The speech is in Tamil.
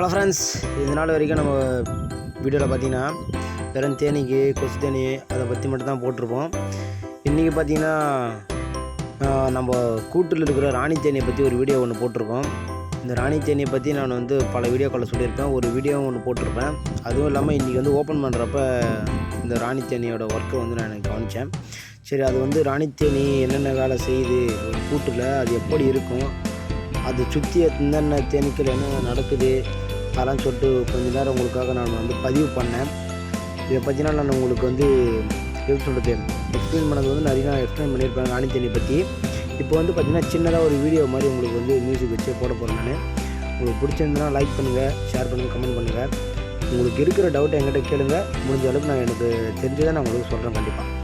ஹலோ ஃப்ரெண்ட்ஸ் இந்த நாள் வரைக்கும் நம்ம வீடியோவில் பார்த்தீங்கன்னா வெறும் தேனீக்கு கொசு தேனி அதை பற்றி மட்டும் தான் போட்டிருப்போம். இன்றைக்கி பார்த்தீங்கன்னா நம்ம கூட்டில் இருக்கிற ராணி தேனியை பற்றி ஒரு வீடியோ ஒன்று போட்டிருக்கோம். இந்த ராணி தேனியை பற்றி நான் வந்து பல வீடியோக்களில் சொல்லியிருப்பேன் ஒரு வீடியோவும் ஒன்று போட்டிருப்பேன். அதுவும் இல்லாமல் இன்றைக்கி வந்து ஓப்பன் பண்ணுறப்ப இந்த ராணி தேனியோட ஒர்க்கை வந்து நான் எனக்கு கவனித்தேன் சரி அது வந்து ராணி தேனி என்னென்ன வேலை செய்யுது ஒரு கூட்டில் அது எப்படி இருக்கும் அது சுற்றி என்னென்ன தேனீக்கள் என்ன நடக்குது அதெல்லாம் சொல்லிட்டு கொஞ்ச நேரம் உங்களுக்காக நான் வந்து பதிவு பண்ணேன். இதை பற்றினா நான் உங்களுக்கு வந்து எப்படி சொல்கிறது எக்ஸ்பிளைன் பண்ணது வந்து நிறையா எக்ஸ்பிளைன் பண்ணியிருப்பேன் ராணி பற்றி இப்போ வந்து பார்த்திங்கன்னா சின்னதாக ஒரு வீடியோ மாதிரி உங்களுக்கு வந்து மியூசிக் வச்சு போட போகிறேன் நான். உங்களுக்கு பிடிச்சிருந்தனா லைக் பண்ணுங்கள் ஷேர் பண்ணுங்கள் கமெண்ட் பண்ணுங்கள் உங்களுக்கு இருக்கிற டவுட் என்கிட்ட கேளுங்கள் முடிஞ்ச அளவுக்கு நான் எனக்கு தெரிஞ்சதை நான் உங்களுக்கு சொல்கிறேன் கண்டிப்பாக